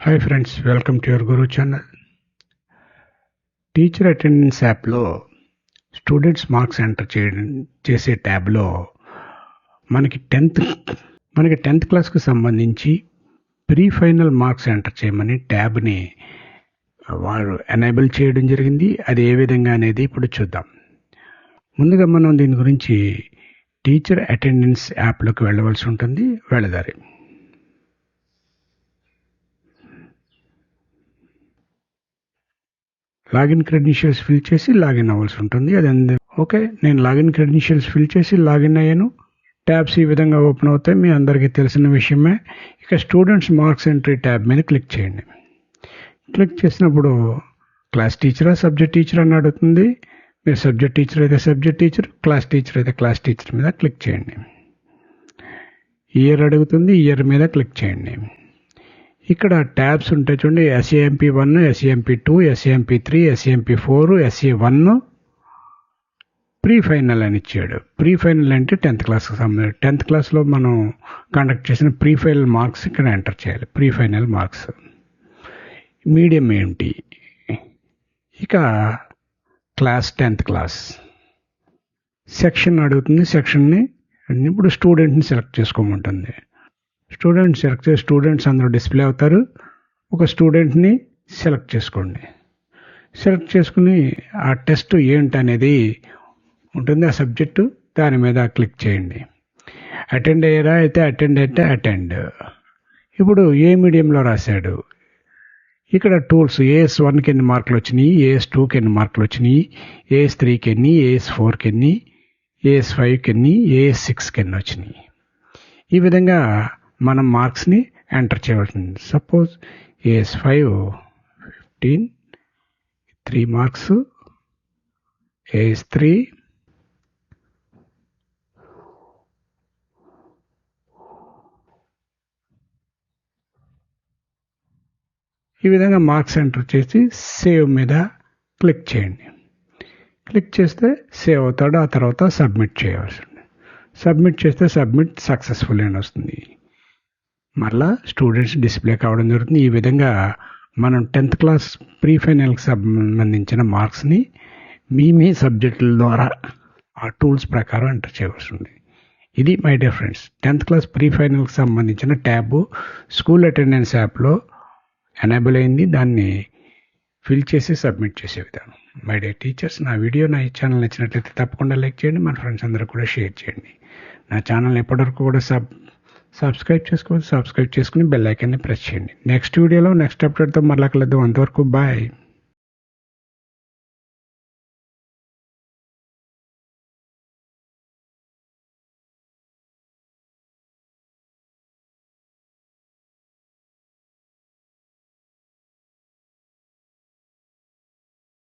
Hi friends welcome to your guru channel teacher attendance యాప్లో students marks enter చేయడం చేసే ట్యాబ్లో మనకి టెన్త్ మనకి టెన్త్ క్లాస్కి సంబంధించి ప్రీ ఫైనల్ మార్క్స్ ఎంటర్ చేయమని ట్యాబ్ని వారు ఎనేబుల్ చేయడం జరిగింది. అది ఏ విధంగా అనేది ఇప్పుడు చూద్దాం. ముందుగా మనం దీని గురించి టీచర్ అటెండెన్స్ యాప్లోకి వెళ్ళవలసి ఉంటుంది. వెళ్ళదారి. లాగిన్ క్రెడెన్షియల్స్ ఫిల్ చేసి లాగిన్ అవ్వాల్సి ఉంటుంది. అది అంది. ఓకే నేను లాగిన్ క్రెడెన్షియల్స్ ఫిల్ చేసి లాగిన్ అయ్యాను. ట్యాబ్స్ ఈ విధంగా ఓపెన్ అవుతాయి. మీ అందరికీ తెలిసిన విషయమే. ఇక స్టూడెంట్స్ మార్క్స్ ఎంట్రీ ట్యాబ్ మీద క్లిక్ చేయండి. క్లిక్ చేసినప్పుడు క్లాస్ టీచరా సబ్జెక్ట్ టీచర్ అని అడుగుతుంది. మీరు సబ్జెక్ట్ టీచర్ అయితే సబ్జెక్ట్ టీచర్ క్లాస్ టీచర్ అయితే క్లాస్ టీచర్ మీద క్లిక్ చేయండి. ఇయర్ అడుగుతుంది. ఇయర్ మీద క్లిక్ చేయండి. ఇక్కడ ట్యాబ్స్ ఉంటాయి చూడండి SAMP one SAMP two SAMP three SAMP four SA one pre final అని ఇచ్చాడు. ప్రీ ఫైనల్ అంటే టెన్త్ క్లాస్కి సంబంధించి టెన్త్ క్లాస్లో మనం కండక్ట్ చేసిన ప్రీ ఫైనల్ మార్క్స్ ఇక్కడ ఎంటర్ చేయాలి. ప్రీ ఫైనల్ మార్క్స్ మీడియం ఏంటి ఇక క్లాస్ టెన్త్ క్లాస్ సెక్షన్ అడుగుతుంది సెక్షన్ని ఇప్పుడు స్టూడెంట్ని సెలెక్ట్ చేసుకోమంటుంది. స్టూడెంట్ సెలెక్ట్ చేసి స్టూడెంట్స్ అందరూ డిస్ప్లే అవుతారు. ఒక స్టూడెంట్ని సెలెక్ట్ చేసుకోండి. సెలెక్ట్ చేసుకుని ఆ టెస్ట్ ఏంటి అనేది ఉంటుంది. ఆ సబ్జెక్టు దాని మీద క్లిక్ చేయండి. అటెండ్ అయ్యారా? అయితే అటెండ్ అయితే అటెండ్. ఇప్పుడు ఏ మీడియంలో రాశాడు? ఇక్కడ టూల్స్ ఏఎస్ వన్కి ఎన్ని మార్కులు వచ్చినాయి ఏఎస్ టూకి ఎన్ని మార్కులు వచ్చినాయి ఏఎస్ త్రీకి ఎన్ని ఏఎస్ ఫోర్కి ఎన్ని ఏఎస్ ఫైవ్కి ఎన్ని ఏఎస్ సిక్స్కి ఎన్ని వచ్చినాయి. ఈ విధంగా మనం మార్క్స్ని ఎంటర్ చేయవలసింది suppose AS five fifteen three marks AS three ఈ విధంగా మార్క్స్ ఎంటర్ చేసి సేవ్ మీద క్లిక్ చేయండి. క్లిక్ చేస్తే సేవ్ అవుతాడు ఆ తర్వాత సబ్మిట్ చేయవలసింది సబ్మిట్ చేస్తే సబ్మిట్ సక్సెస్ఫుల్ అని వస్తుంది. మరలా స్టూడెంట్స్ డిస్ప్లే కావడం జరుగుతుంది. ఈ విధంగా మనం టెన్త్ క్లాస్ ప్రీ ఫైనల్కి సంబంధించిన మార్క్స్ని మీ మీ సబ్జెక్టుల ద్వారా ఆ టూల్స్ ప్రకారం ఎంటర్ చేయవలసి ఉంది ఇది my dear friends tenth class pre ఫైనల్కి సంబంధించిన ట్యాబ్ స్కూల్ అటెండెన్స్ యాప్లో ఎనేబుల్ అయింది. దాన్ని ఫిల్ చేసి సబ్మిట్ చేసే విధానం. మై డే టీచర్స్ నా వీడియో నా ఈ ఛానల్ నచ్చినట్లయితే తప్పకుండా లైక్ చేయండి. మన ఫ్రెండ్స్ అందరూ కూడా షేర్ చేయండి. నా ఛానల్ ఎప్పటివరకు కూడా సబ్ సబ్స్క్రైబ్ చేసుకోవాలి సబ్స్క్రైబ్ చేసుకుని బెల్ ఐకాన్ని ప్రెస్ చేయండి. నెక్స్ట్ వీడియోలో నెక్స్ట్ అప్డేట్తో మరలా కలుద్దాం. అంతవరకు బాయ్